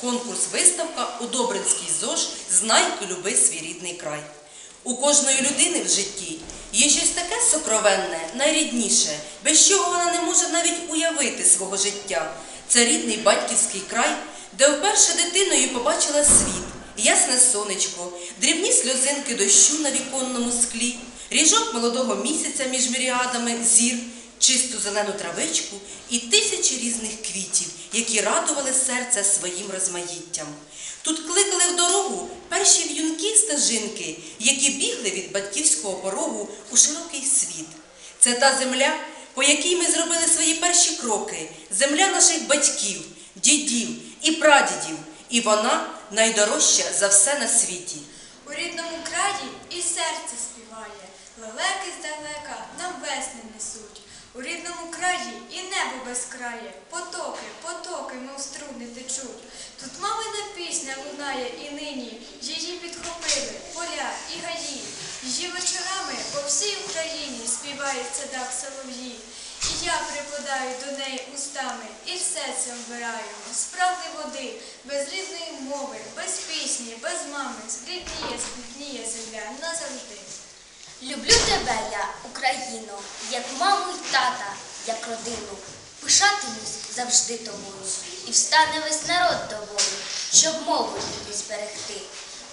Конкурс виставка у Добринський ЗОЖ Знай і люби свій рідний край. У кожної людини в житті є щось таке сокровенне, найрідніше, без чого вона не може навіть уявити свого життя. Це рідний батьківський край, де вперше дитиною побачила світ, ясне сонечко, дрібні сльозинки дощу на віконному склі, ріжок молодого місяця між міріадами зір, чисту зелену травичку і тисячі різних квітів, які радували серце своїм розмаїттям. Тут кликали в дорогу перші в'юнки стежинки, які бігли від батьківського порогу у широкий світ. Це та земля, по якій ми зробили свої перші кроки, земля наших батьків, дідів і прадідів, і вона найдорожча за все на світі. У рідному краї і серце співає, лелеки здалека нам весни несуть. У рідному краї і небо безкрає, потоки, потоки, мов струни течуть. Тут мамина пісня лунає і нині, її підхопили поля і гаї. Її вечорами по всій Україні співають садах солов'ї. І я припадаю до неї устами, і серцем вбираю справди води, без рідної мови, без пісні, без мами, зрідніє, зрідніє земля назавжди. Люблю тебе я, Україно, як маму й тата, як родину. Пишатимусь завжди тобою, і встане весь народ тобою, щоб мову рідну зберегти.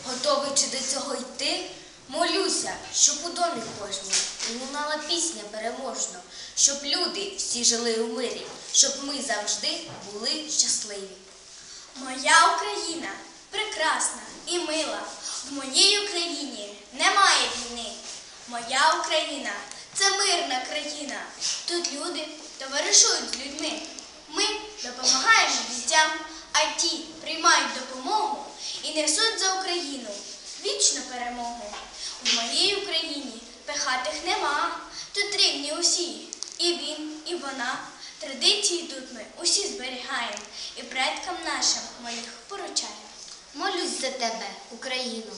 Готовий чи до цього йти? Молюся, щоб у домі кожній лунала пісня переможно, щоб люди всі жили у мирі, щоб ми завжди були щасливі. Моя Україна прекрасна і мила. В моїй Україні немає війни. Моя Україна це мирна країна. Тут люди товаришують з людьми. Ми допомагаємо дітям, а ті приймають допомогу і несуть за Україну вічну перемогу. В моїй Україні пехатих нема. Тут рівні усі. І він, і вона. Традиції тут ми усі зберігаємо і предкам нашим ми їх поручаємо. Молюсь за тебе, Україно,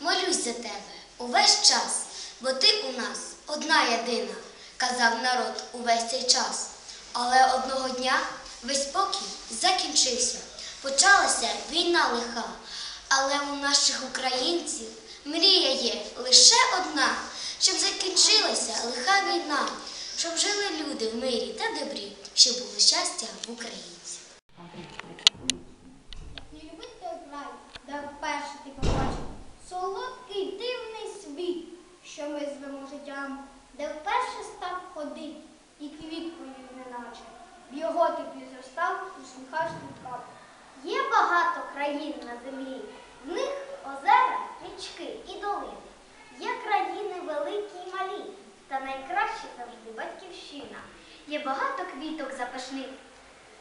молюсь за тебе увесь час, бо ти у нас одна єдина, казав народ увесь цей час. Але одного дня весь спокій закінчився. Почалася війна лиха, але у наших українців мрія є лише одна, щоб закінчилася лиха війна, щоб жили люди в мирі та добрі, щоб було щастя в українців. Не ти побачив солодкий дивний світ, що ми звемо де вперше став ходить і квіткою неначе. В його ти зростав, усміхаш квіткам. Є багато країн на землі, в них озера, річки і долини. Є країни великі й малі, та найкраще завжди батьківщина. Є багато квіток запашних,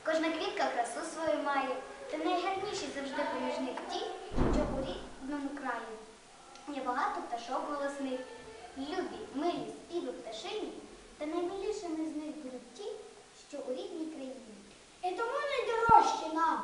Кожна квітка красу свою має, та найгарніші завжди поміж них ті, що у рідному краю. Є багато пташок голосних, любі, милі, співи пташині, та наймилішими з них будуть ті, що у рідній країні. І тому найдорожче нам,